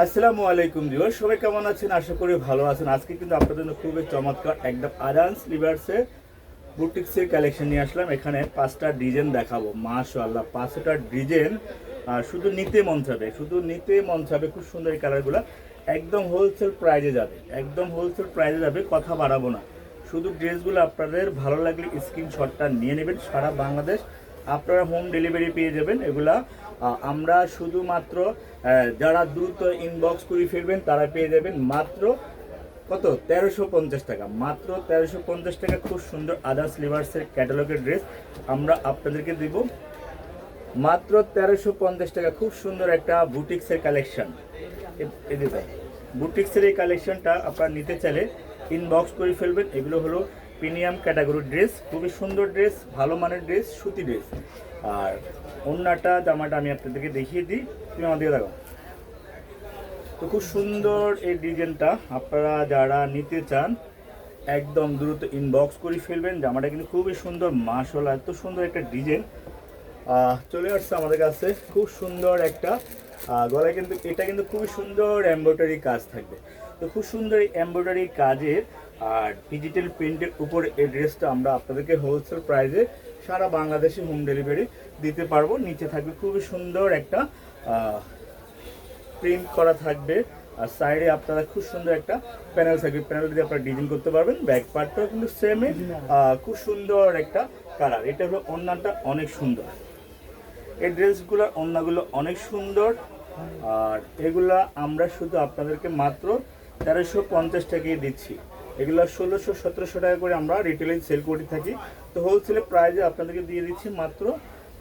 আসসালামু আলাইকুম দিও সবাই কেমন আছেন? আশা করি ভালো আছেন। আজকে কিন্তু আপনাদের জন্য খুবই চমৎকার একদম আদান স্লিভার্সে বুটিক্সের কালেকশন নিয়ে আসলাম। এখানে পাঁচটা ডিজাইন দেখাবো। মাশাআল্লাহ, পাঁচটা ডিজাইন শুধু নিতে মন চাবে, শুধু নিতে মন চাবে, খুব সুন্দর এই কালারগুলো একদম হোলসেল প্রাইজে যাবে, একদম হোলসেল প্রাইজে যাবে, কথা বাড়াবো না। শুধু ড্রেসগুলো আপনাদের ভালো লাগলে স্ক্রিনশটটা নিয়ে নেবেন। সারা বাংলাদেশ আপনারা হোম ডেলিভারি পেয়ে যাবেন। এগুলা আমরা শুধুমাত্র যারা দ্রুত ইনবক্স করে ফেলবেন, তারা পেয়ে যাবেন মাত্র কত? তেরোশো পঞ্চাশ টাকা। মাত্র তেরোশো পঞ্চাশ টাকা খুব সুন্দর আদার্স লিভার্সের ক্যাটালগের ড্রেস আমরা আপনাদেরকে দিব। মাত্র তেরোশো পঞ্চাশ টাকা, খুব সুন্দর একটা বুটিক্সের কালেকশন বুটিক্সের এই কালেকশনটা আপনারা নিতে চাইলে ইনবক্স করে ফেলবেন। এগুলো হলো প্রিমিয়াম ক্যাটাগরির ড্রেস, খুবই সুন্দর ড্রেস, ভালো মানের ড্রেস, সুতি ড্রেস। আর অন্যটা জামাটা আমি আপনাদেরকে দেখিয়ে দিই। তুমি আমাদেরকে দেখো তো খুব সুন্দর এই ডিজাইনটা। আপনারা যারা নিতে চান, একদম দ্রুত ইনবক্স করে ফেলবেন। জামাটা কিন্তু খুবই সুন্দর। মাসলা এত সুন্দর একটা ডিজাইন। চলে আসছে আমাদের কাছে। খুব সুন্দর একটা গলায় কিন্তু, এটা কিন্তু খুবই সুন্দর এমব্রয়ডারি কাজ থাকবে। তো খুব সুন্দর এই এমব্রয়ডারি কাজের আর ডিজিটাল প্রিন্টের উপর এই ড্রেসটা আমরা আপনাদেরকে হোলসেল প্রাইসে সারা বাংলাদেশে হোম ডেলিভারি দিতে পারব। নিচে থাকবে খুবই সুন্দর একটা প্রিন্ট করা থাকবে। আর সাইডে আপনারা খুব সুন্দর একটা প্যানেল থাকবে। প্যানেল দিয়ে আপনারা ডিজাইন করতে পারবেন। ব্যাক পার্টটাও কিন্তু সেমে খুব সুন্দর একটা কালার এটা হলো ওন্নাটা অনেক সুন্দর। এই ড্রেসগুলোর ওন্নাগুলো অনেক সুন্দর। আর এগুলা আমরা শুধু আপনাদেরকে মাত্র তেরোশো পঞ্চাশ টাকায় দিচ্ছি। এগুলো ষোলোশো, সতেরোশো টাকা করে আমরা রিটেলে সেল করে থাকি। তো হোলসেলে প্রাইজে আপনাদেরকে দিয়ে দিচ্ছি মাত্র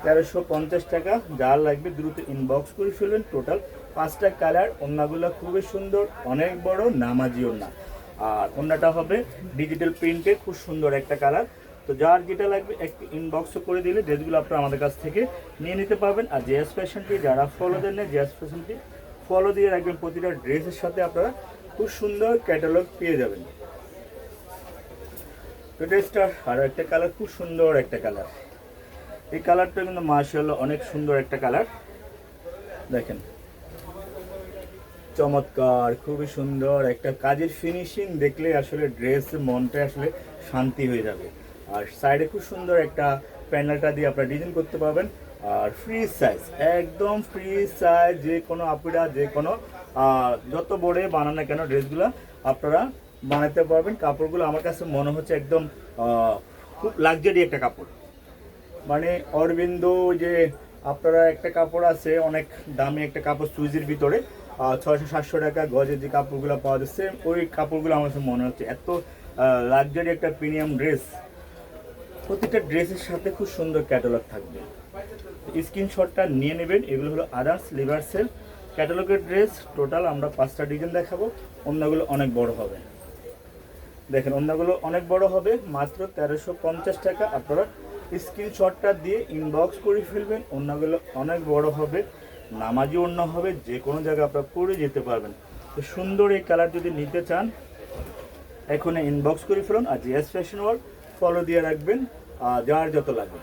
তেরোশো পঞ্চাশ টাকা। যা লাগবে দ্রুত ইনবক্স করে ফেলবেন টোটাল পাঁচটা কালার ওন্নাগুলো খুবই সুন্দর, অনেক বড়, নামাজি ওন্না আর ওন্নাটা হবে ডিজিটাল প্রিন্টে খুব সুন্দর একটা কালার তো যার যেটা লাগবে একটু ইনবক্সও করে দিলে ড্রেসগুলো আপনারা আমাদের কাছ থেকে নিয়ে নিতে পারবেন। আর জেএস ফ্যাশনটি যারা ফলো দেন না জেএস ফ্যাশনটি ফলো দিয়ে রাখবেন। প্রতিটা ড্রেসের সাথে আপনারা খুব সুন্দর ক্যাটালগ পেয়ে যাবেন। আরও একটা কালার খুব সুন্দর একটা কালার এই কালারটা কিন্তু মার্শাল্লাহ অনেক সুন্দর একটা কালার দেখেন। চমৎকার, খুবই সুন্দর একটা কাজের ফিনিশিং দেখলে আসলে ড্রেস মনটা আসলে শান্তি হয়ে যাবে। আর সাইডে খুব সুন্দর একটা প্যানেলটা দিয়ে আপনারা ডিজাইন করতে পারবেন। আর ফ্রি সাইজ একদম ফ্রি সাইজ যে কোনো আপুরা যে কোনো যত বড়ে বানান কেন ড্রেসগুলো আপনারা বানাতে পারবেন। কাপড়গুলো আমার কাছে মনে হচ্ছে একদম খুব লাক্সারি একটা কাপড়। মানে অরবিন্দ যে আপনারা একটা কাপড় আছে, অনেক দামি একটা কাপড় সুইজের ভিতরে ছয়শো, সাতশো টাকা গজের যে কাপড়গুলো পাওয়া যাচ্ছে ওই কাপড়গুলো আমার কাছে মনে হচ্ছে। এত লাক্সারি একটা প্রিমিয়াম ড্রেস প্রতিটা ড্রেসের সাথে খুব সুন্দর ক্যাটালগ থাকবে। স্ক্রিনশটটা নিয়ে নেবেন, এগুলো হলো আদার্স লিভার সেল ক্যাটালগের ড্রেস টোটাল আমরা পাঁচটা ডিজাইন দেখাবো, অন্যগুলো অনেক বড় হবে। দেখেন, অন্যগুলো অনেক বড় হবে, মাত্র তেরোশো পঞ্চাশ টাকা। আপনারা স্ক্রিনশটটা দিয়ে ইনবক্স করে ফেলবেন, অন্যগুলো অনেক বড় হবে, নামাজি অন্য হবে, যে কোনো জায়গায় আপনারা পরে যেতে পারবেন। তো সুন্দর এই কালার যদি নিতে চান এখন ইনবক্স করে ফেলুন আর জিএস ফ্যাশন ওয়ার্ল্ড ফলো দিয়ে রাখবেন, আর যার যত লাগবে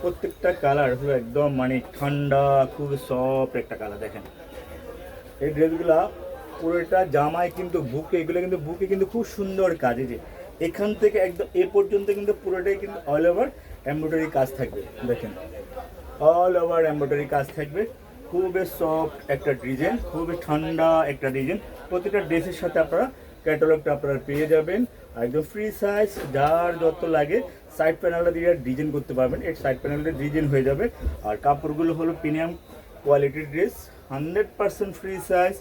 প্রত্যেকটা কালার একদম মানে ঠান্ডা খুব সফট একটা কালার দেখেন। এই ড্রেসগুলা পুরোটা জামায় কিন্তু বুকে, এগুলো কিন্তু বুকে কিন্তু খুব সুন্দর কাজ, এই যে এখান থেকে একদম এ পর্যন্ত কিন্তু পুরোটাই কিন্তু অল ওভার এমব্রয়ডারি কাজ থাকবে, দেখেন। অল ওভার এমব্রয়ডারি কাজ থাকবে, খুবই সফট একটা ডিজাইন খুবই ঠান্ডা একটা ডিজাইন প্রতিটা ড্রেসের সাথে আপনারা ক্যাটালগটা আপনারা পেয়ে যাবেন একদম ফ্রি সাইজ যার যত লাগে সাইড প্যানেলটা দিয়ে ডিজাইন করতে পারবেন, এর সাইড প্যানেলটা ডিজাইন হয়ে যাবে। আর কাপড়গুলো হলো প্রিমিয়াম কোয়ালিটির dress hundred percent free size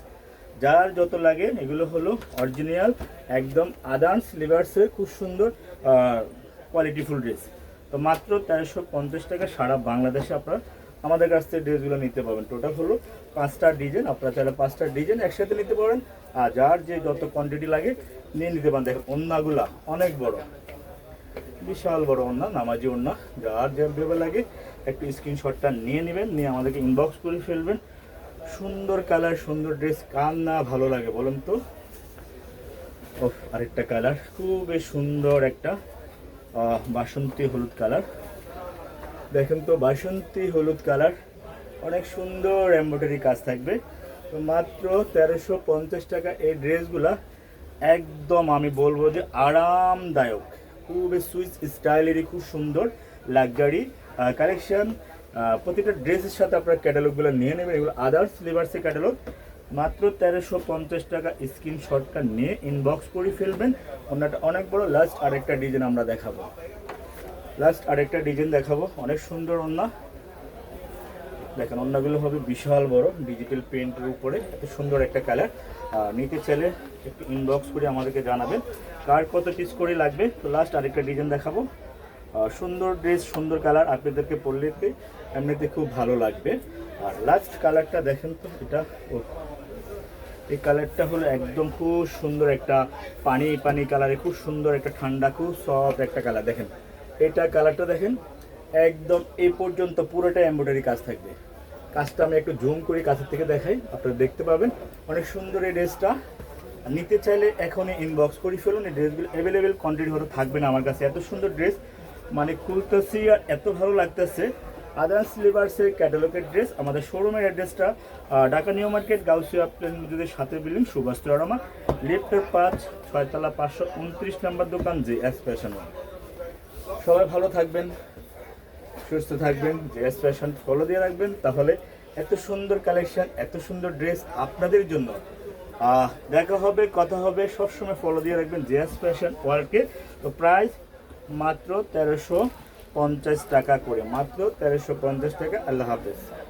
যার যত লাগে, এগুলো হলো অরিজিনাল একদম আদার্স লিভার্সের খুব সুন্দর কোয়ালিটিফুল ড্রেস তো মাত্র তেরোশো পঞ্চাশ টাকা সারা বাংলাদেশে আপনারা আমাদের কাছ থেকে ড্রেসগুলো নিতে পারবেন। টোটাল হলো পাঁচটা ডিজাইন আপনারা চাইলে পাঁচটা ডিজাইন একসাথে নিতে পারেন। আর যার যে যত কোয়ান্টিটি লাগে, নিয়ে নিতে পারেন। দেখেন, ওন্নাগুলা অনেক বড়। বিশাল বড় ওন্না, নামাজি ওন্না। যার যেভাবে লাগে, একটু স্ক্রিনশটটা নিয়ে নেবেন, নিয়ে আমাদেরকে ইনবক্স করে ফেলবেন। সুন্দর কালার, সুন্দর ড্রেস কার না ভালো লাগে বলুন তো? আরেকটা কালার, খুবই সুন্দর একটা বাসন্তী হলুদ কালার। দেখেন তো, বাসন্তী হলুদ কালার, অনেক সুন্দর এমব্রয়ডারি কাজ থাকবে। তো মাত্র তেরোশো পঞ্চাশ টাকা এই ড্রেসগুলা, একদম আমি বলব যে আরামদায়ক। খুবই সুইচ স্টাইলেরই, খুব সুন্দর, লাক্সারি কালেকশন প্রতিটা ড্রেসের সাথে আপনারা ক্যাটালগুলো নিয়ে নেবেন। এগুলো আদার্স লিভার্সের ক্যাটালগ। মাত্র তেরোশো পঞ্চাশ টাকা স্ক্রিনশটটা নিয়ে ইনবক্স করে ফেলবেন। অন্যটা অনেক বড়। লাস্ট আরেকটা ডিজাইন আমরা দেখাবো। লাস্ট আরেকটা ডিজাইন দেখাবো। অনেক সুন্দর ওন্না দেখেন অন্যগুলো হবে বিশাল বড়। ডিজিটাল পেন্টের উপরে। এত সুন্দর একটা কালার নিতে চাইলে একটু ইনবক্স করে আমাদেরকে জানাবেন। কার কত পিস করে লাগবে? তো লাস্ট আরেকটা ডিজাইন দেখাবো। সুন্দর ড্রেস সুন্দর কালার আপনাদেরকে পরলেতে এমনিতে খুব ভালো লাগবে। আর লাস্ট কালারটা দেখেন তো, এটা এই কালারটা হলো একদম খুব সুন্দর একটা পানি পানি কালারে খুব সুন্দর একটা ঠান্ডা, খুব সফট একটা কালার দেখেন, এটা কালারটা দেখেন, একদম এই পর্যন্ত পুরোটা এমব্রয়ডারি কাজ থাকবে। কাজটা আমি একটু জুম করে কাছের থেকে দেখাই, আপনারা দেখতে পাবেন। অনেক সুন্দর এই ড্রেসটা নিতে চাইলে এখনই ইনবক্স করে ফেলুন, এই ড্রেসগুলো অ্যাভেলেবেল কোয়ান্টিটি হয়তো থাকবে না আমার কাছে। এত সুন্দর ড্রেস মানে খুলতেছি আর এত ভালো লাগতেছে। আদার্স লিভার্সের ক্যাটালগের ড্রেস আমাদের শোরুমের অ্যাড্রেসটা ঢাকা নিউ মার্কেট, গাউসিয়া প্লেন মসজিদের সাথে বিল্ডিং সুভাষ রমা লিফটের পাঁচ, ছয়তলা পাঁচশো উনত্রিশ নাম্বার দোকান জি এস ফ্যাশন সবাই ভালো থাকবেন, সুস্থ থাকবেন জেএস ফ্যাশন ফলো দিয়ে রাখবেন। তাহলে এত সুন্দর কালেকশন এত সুন্দর ড্রেস আপনাদের জন্য। দেখা হবে, কথা হবে, সবসময় ফলো দিয়ে রাখবেন জেএস ফ্যাশন ওয়ার্ল্ডকে তো প্রাইস মাত্র তেরোশো পঞ্চাশ টাকা করে। মাত্র তেরোশো পঞ্চাশ টাকা। আল্লাহ হাফেজ।